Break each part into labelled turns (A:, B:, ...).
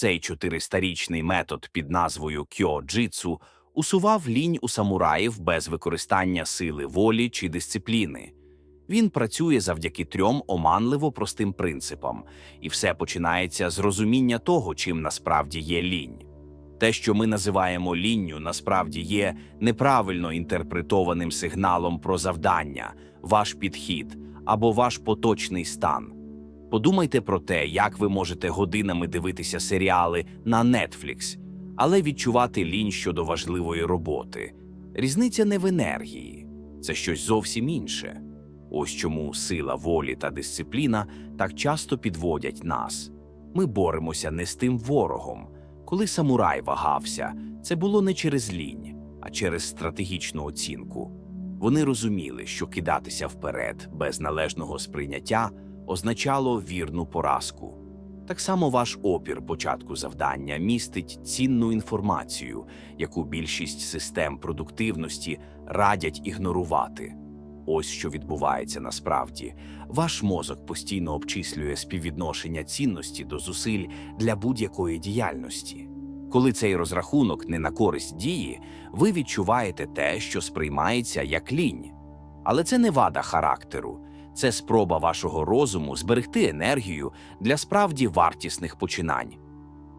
A: Цей 400-річний метод під назвою кьо-джитсу усував лінь у самураїв без використання сили волі чи дисципліни. Він працює завдяки трьом оманливо простим принципам, і все починається з розуміння того, чим насправді є лінь. Те, що ми називаємо лінню, насправді є неправильно інтерпретованим сигналом про завдання, ваш підхід або ваш поточний стан. Подумайте про те, як ви можете годинами дивитися серіали на Netflix, але відчувати лінь щодо важливої роботи. Різниця не в енергії, це щось зовсім інше. Ось чому сила волі та дисципліна так часто підводять нас. Ми боремося не з тим ворогом. Коли самурай вагався, це було не через лінь, а через стратегічну оцінку. Вони розуміли, що кидатися вперед без належного сприйняття означало вірну поразку. Так само ваш опір початку завдання містить цінну інформацію, яку більшість систем продуктивності радять ігнорувати. Ось що відбувається насправді. Ваш мозок постійно обчислює співвідношення цінності до зусиль для будь-якої діяльності. Коли цей розрахунок не на користь дії, ви відчуваєте те, що сприймається як лінь. Але це не вада характеру, це спроба вашого розуму зберегти енергію для справді вартісних починань.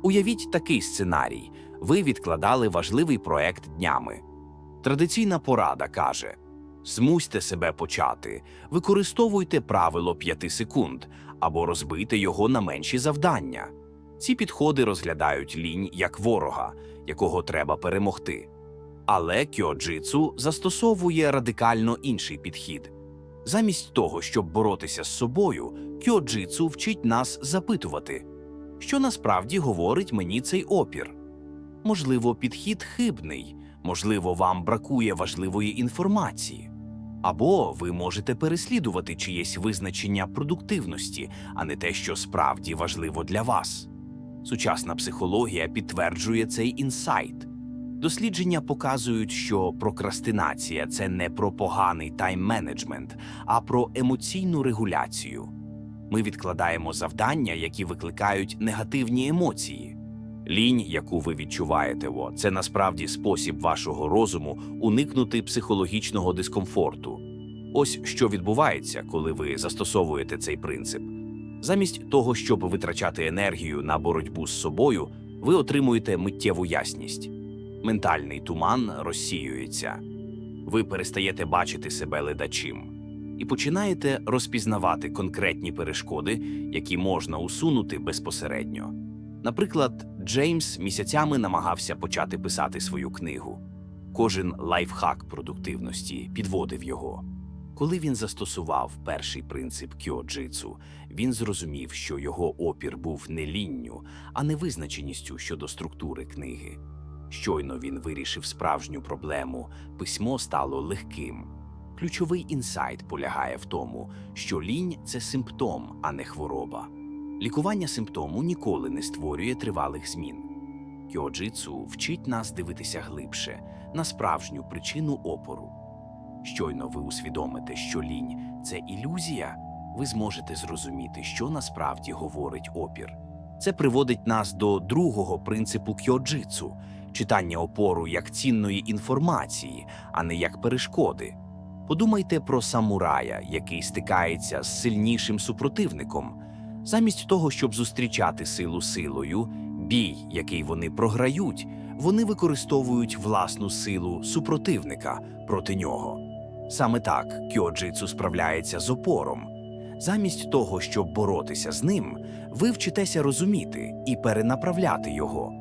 A: Уявіть такий сценарій: ви відкладали важливий проект днями. Традиційна порада каже: змусьте себе почати, використовуйте правило 5 секунд або розбийте його на менші завдання. Ці підходи розглядають лінь як ворога, якого треба перемогти. Але кьоджитсу застосовує радикально інший підхід. Замість того, щоб боротися з собою, кьоджитсу вчить нас запитувати, що насправді говорить мені цей опір. Можливо, підхід хибний, можливо, вам бракує важливої інформації. Або ви можете переслідувати чиєсь визначення продуктивності, а не те, що справді важливо для вас. Сучасна психологія підтверджує цей інсайт. Дослідження показують, що прокрастинація це не про поганий тайм-менеджмент, а про емоційну регуляцію. Ми відкладаємо завдання, які викликають негативні емоції. Лінь, яку ви відчуваєте, це насправді спосіб вашого розуму уникнути психологічного дискомфорту. Ось що відбувається, коли ви застосовуєте цей принцип. Замість того, щоб витрачати енергію на боротьбу з собою, ви отримуєте миттєву ясність. Ментальний туман розсіюється. Ви перестаєте бачити себе ледачим і починаєте розпізнавати конкретні перешкоди, які можна усунути безпосередньо. Наприклад, Джеймс місяцями намагався почати писати свою книгу. Кожен лайфхак продуктивності підводив його. Коли він застосував перший принцип кьоджитсу, він зрозумів, що його опір був не лінню, а невизначеністю щодо структури книги. Щойно він вирішив справжню проблему, письмо стало легким. Ключовий інсайт полягає в тому, що лінь це симптом, а не хвороба. Лікування симптому ніколи не створює тривалих змін. Кьоджитсу вчить нас дивитися глибше на справжню причину опору. Щойно ви усвідомите, що лінь це ілюзія, ви зможете зрозуміти, що насправді говорить опір. Це приводить нас до другого принципу кьоджитсу – читання опору як цінної інформації, а не як перешкоди. Подумайте про самурая, який стикається з сильнішим супротивником. Замість того, щоб зустрічати силу силою, бій, який вони програють, вони використовують власну силу супротивника проти нього. Саме так кьоджитсу справляється з опором. Замість того, щоб боротися з ним, ви вчитеся розуміти і перенаправляти його.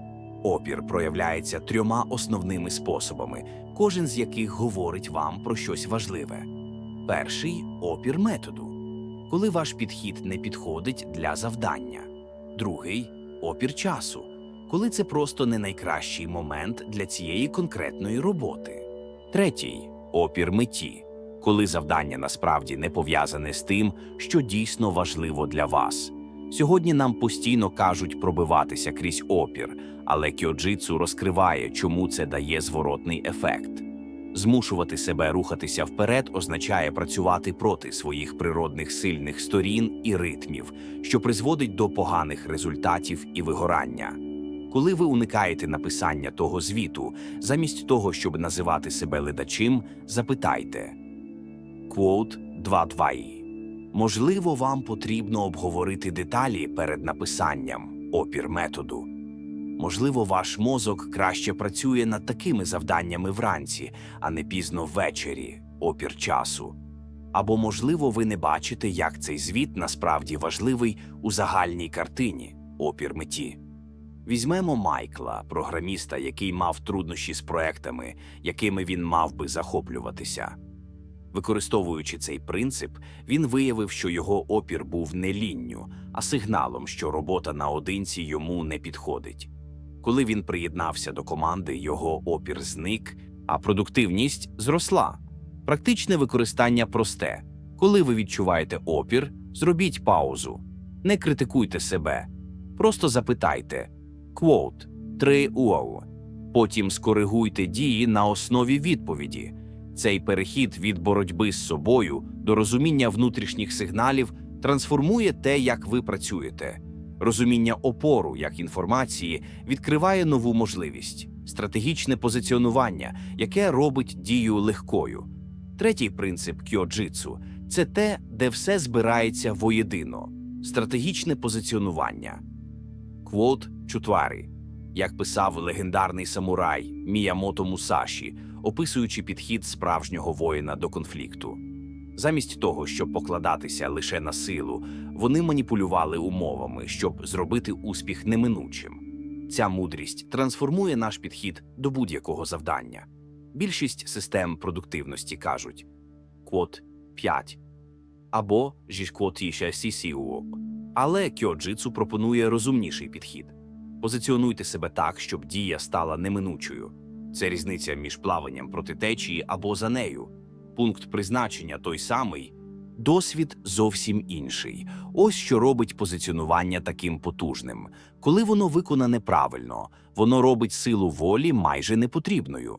A: Опір проявляється трьома основними способами, кожен з яких говорить вам про щось важливе. Перший опір методу, коли ваш підхід не підходить для завдання. Другий опір часу, коли це просто не найкращий момент для цієї конкретної роботи. Третій опір меті, коли завдання насправді не пов'язане з тим, що дійсно важливо для вас. Сьогодні нам постійно кажуть пробиватися крізь опір, але кьоджитсу розкриває, чому це дає зворотний ефект. Змушувати себе рухатися вперед означає працювати проти своїх природних сильних сторін і ритмів, що призводить до поганих результатів і вигорання. Коли ви уникаєте написання того звіту, замість того, щоб називати себе ледачим, запитайте. Квот 2.2. Можливо, вам потрібно обговорити деталі перед написанням опір методу. Можливо, ваш мозок краще працює над такими завданнями вранці, а не пізно ввечері, опір часу. Або, можливо, ви не бачите, як цей звіт насправді важливий у загальній картині опір меті. Візьмемо Майкла, програміста, який мав труднощі з проектами, якими він мав би захоплюватися. Використовуючи цей принцип, він виявив, що його опір був не лінню, а сигналом, що робота наодинці йому не підходить. Коли він приєднався до команди, його опір зник, а продуктивність зросла. Практичне використання просте. Коли ви відчуваєте опір, зробіть паузу. Не критикуйте себе. Просто запитайте квот 3 уоу. Потім скоригуйте дії на основі відповіді. Цей перехід від боротьби з собою до розуміння внутрішніх сигналів трансформує те, як ви працюєте. Розуміння опору як інформації відкриває нову можливість стратегічне позиціонування, яке робить дію легкою. Третій принцип кьоджитсу – це те, де все збирається воєдино стратегічне позиціонування. Квот чутварі, як писав легендарний самурай Міямото Мусаші, описуючи підхід справжнього воїна до конфлікту. Замість того, щоб покладатися лише на силу, вони маніпулювали умовами, щоб зробити успіх неминучим. Ця мудрість трансформує наш підхід до будь-якого завдання. Більшість систем продуктивності кажуть квот 5 або жішквотіше сісіуо. Але кьоджитсу пропонує розумніший підхід. Позиціонуйте себе так, щоб дія стала неминучою. Це різниця між плаванням проти течії або за нею. Пункт призначення той самий, досвід зовсім інший. Ось що робить позиціонування таким потужним. Коли воно виконане правильно, воно робить силу волі майже непотрібною.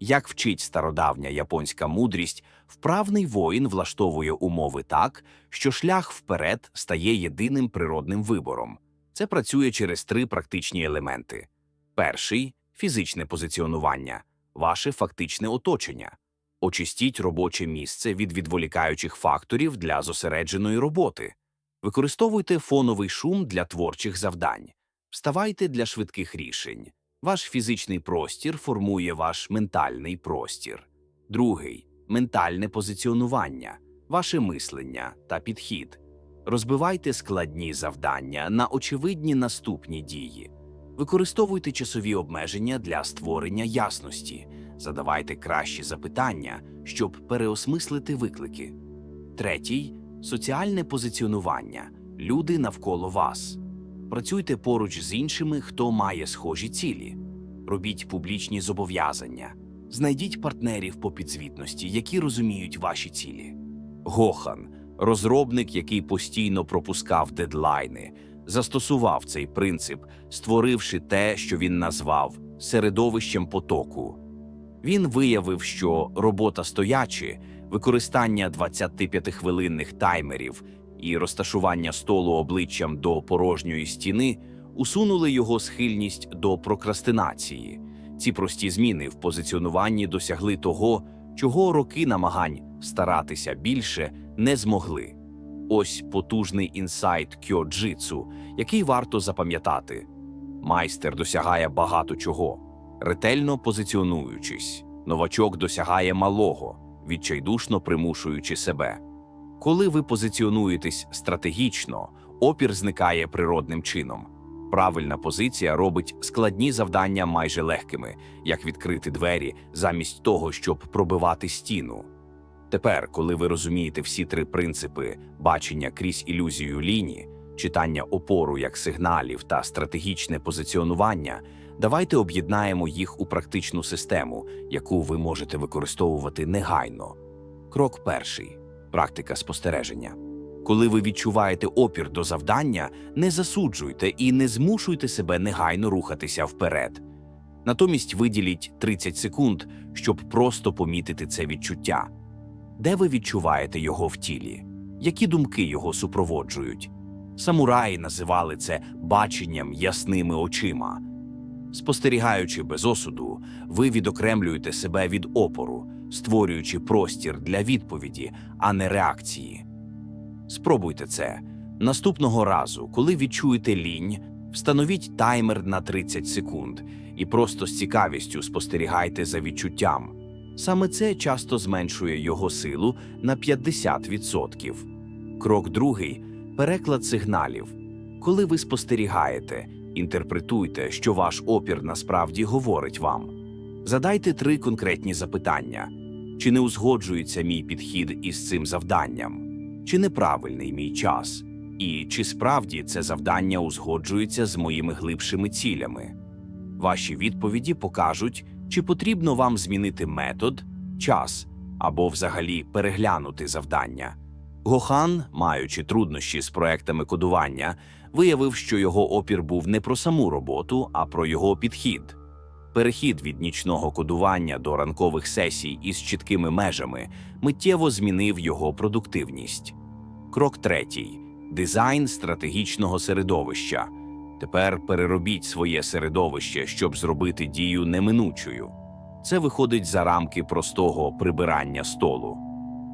A: Як вчить стародавня японська мудрість, вправний воїн влаштовує умови так, що шлях вперед стає єдиним природним вибором. Це працює через три практичні елементи: перший фізичне позиціонування, ваше фактичне оточення. Очистіть робоче місце від відволікаючих факторів для зосередженої роботи. Використовуйте фоновий шум для творчих завдань. Вставайте для швидких рішень. Ваш фізичний простір формує ваш ментальний простір. Другий ментальне позиціонування, ваше мислення та підхід. Розбивайте складні завдання на очевидні наступні дії. Використовуйте часові обмеження для створення ясності, задавайте кращі запитання, щоб переосмислити виклики. Третій соціальне позиціонування люди навколо вас. Працюйте поруч з іншими, хто має схожі цілі. Робіть публічні зобов'язання. Знайдіть партнерів по підзвітності, які розуміють ваші цілі. Гохан, розробник, який постійно пропускав дедлайни, застосував цей принцип, створивши те, що він назвав середовищем потоку. Він виявив, що робота стоячи, використання 25-хвилинних таймерів і розташування столу обличчям до порожньої стіни усунули його схильність до прокрастинації. Ці прості зміни в позиціонуванні досягли того, чого роки намагань старатися більше не змогли. Ось потужний інсайт кьоджитсу, який варто запам'ятати. Майстер досягає багато чого, ретельно позиціонуючись. Новачок досягає малого, відчайдушно примушуючи себе. Коли ви позиціонуєтесь стратегічно, опір зникає природним чином. Правильна позиція робить складні завдання майже легкими, як відкрити двері замість того, щоб пробивати стіну. Тепер, коли ви розумієте всі три принципи бачення крізь ілюзію лінії, читання опору як сигналів та стратегічне позиціонування, давайте об'єднаємо їх у практичну систему, яку ви можете використовувати негайно. Крок перший практика спостереження. Коли ви відчуваєте опір до завдання, не засуджуйте і не змушуйте себе негайно рухатися вперед. Натомість виділіть 30 секунд, щоб просто помітити це відчуття. Де ви відчуваєте його в тілі? Які думки його супроводжують? Самураї називали це баченням ясними очима. Спостерігаючи без осуду, ви відокремлюєте себе від опору, створюючи простір для відповіді, а не реакції. Спробуйте це. Наступного разу, коли відчуєте лінь, встановіть таймер на 30 секунд і просто з цікавістю спостерігайте за відчуттям. Саме це часто зменшує його силу на 50%. Крок другий переклад сигналів. Коли ви спостерігаєте, інтерпретуйте, що ваш опір насправді говорить вам. Задайте три конкретні запитання: чи не узгоджується мій підхід із цим завданням, чи неправильний мій час, і чи справді це завдання узгоджується з моїми глибшими цілями. Ваші відповіді покажуть, чи потрібно вам змінити метод, час або взагалі переглянути завдання. Гохан, маючи труднощі з проектами кодування, виявив, що його опір був не про саму роботу, а про його підхід. Перехід від нічного кодування до ранкових сесій із чіткими межами миттєво змінив його продуктивність. Крок третій дизайн стратегічного середовища. Тепер переробіть своє середовище, щоб зробити дію неминучою. Це виходить за рамки простого прибирання столу.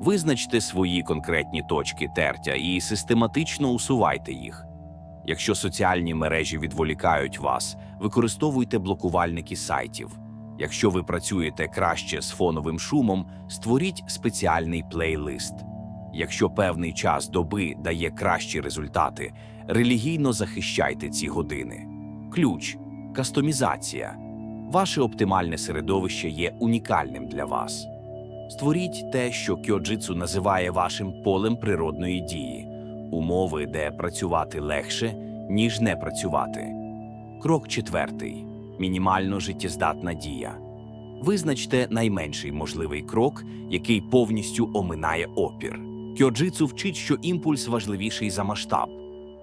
A: Визначте свої конкретні точки тертя і систематично усувайте їх. Якщо соціальні мережі відволікають вас, використовуйте блокувальники сайтів. Якщо ви працюєте краще з фоновим шумом, створіть спеціальний плейлист. Якщо певний час доби дає кращі результати, релігійно захищайте ці години. Ключ кастомізація. Ваше оптимальне середовище є унікальним для вас. Створіть те, що кьоджитсу називає вашим полем природної дії, умови, де працювати легше, ніж не працювати. Крок четвертий мінімально життєздатна дія. Визначте найменший можливий крок, який повністю оминає опір. Кьоджитсу вчить, що імпульс важливіший за масштаб.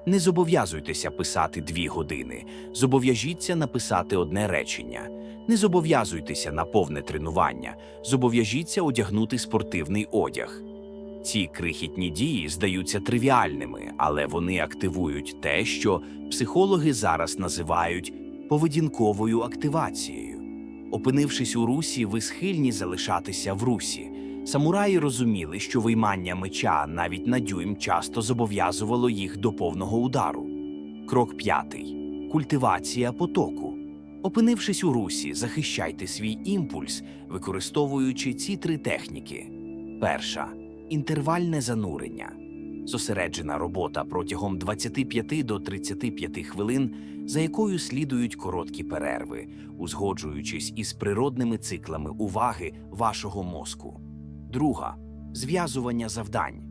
A: Не зобов'язуйтеся писати дві години, зобов'яжіться написати одне речення. Не зобов'язуйтеся на повне тренування, зобов'яжіться одягнути спортивний одяг. Ці крихітні дії здаються тривіальними, але вони активують те, що психологи зараз називають поведінковою активацією. Опинившись у русі, ви схильні залишатися в русі. Самураї розуміли, що виймання меча навіть на дюйм часто зобов'язувало їх до повного удару. Крок п'ятий культивація потоку. Опинившись у русі, захищайте свій імпульс, використовуючи ці три техніки. Перша інтервальне занурення. Зосереджена робота протягом 25 до 35 хвилин, за якою слідують короткі перерви, узгоджуючись із природними циклами уваги вашого мозку. Друга зв'язування завдань,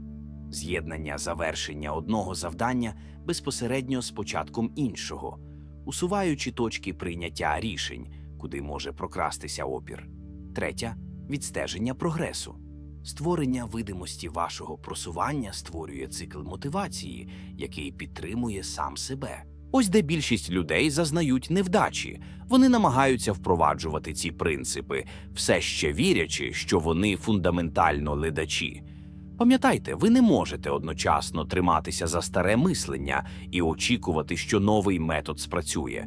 A: з'єднання завершення одного завдання безпосередньо з початком іншого, усуваючи точки прийняття рішень, куди може прокрастися опір. Третя відстеження прогресу. Створення видимості вашого просування створює цикл мотивації, який підтримує сам себе. Ось де більшість людей зазнають невдачі. Вони намагаються впроваджувати ці принципи, все ще вірячи, що вони фундаментально ледачі. Пам'ятайте, ви не можете одночасно триматися за старе мислення і очікувати, що новий метод спрацює.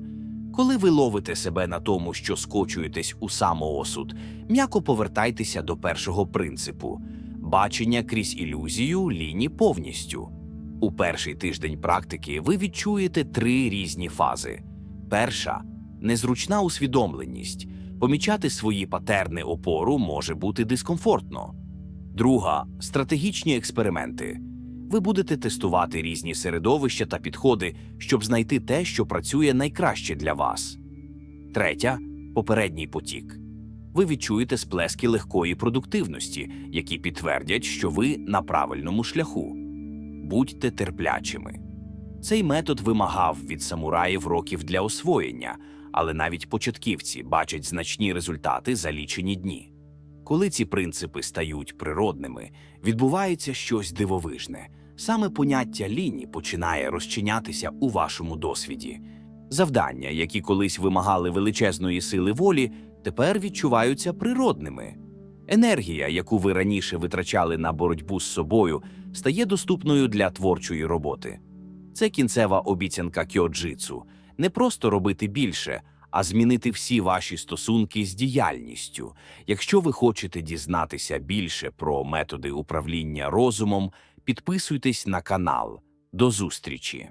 A: Коли ви ловите себе на тому, що скочуєтесь у самоосуд, м'яко повертайтеся до першого принципу бачення крізь ілюзію ліні повністю. У перший тиждень практики ви відчуєте три різні фази. Перша незручна усвідомленість. Помічати свої патерни опору може бути дискомфортно. Друга стратегічні експерименти. Ви будете тестувати різні середовища та підходи, щоб знайти те, що працює найкраще для вас. Третя попередній потік. Ви відчуєте сплески легкої продуктивності, які підтвердять, що ви на правильному шляху. Будьте терплячими. Цей метод вимагав від самураїв років для освоєння, але навіть початківці бачать значні результати за лічені дні. Коли ці принципи стають природними, відбувається щось дивовижне. Саме поняття лінії починає розчинятися у вашому досвіді. Завдання, які колись вимагали величезної сили волі, тепер відчуваються природними. Енергія, яку ви раніше витрачали на боротьбу з собою, стає доступною для творчої роботи. Це кінцева обіцянка кьоджицу не просто робити більше, а змінити всі ваші стосунки з діяльністю. Якщо ви хочете дізнатися більше про методи управління розумом, підписуйтесь на канал. До зустрічі!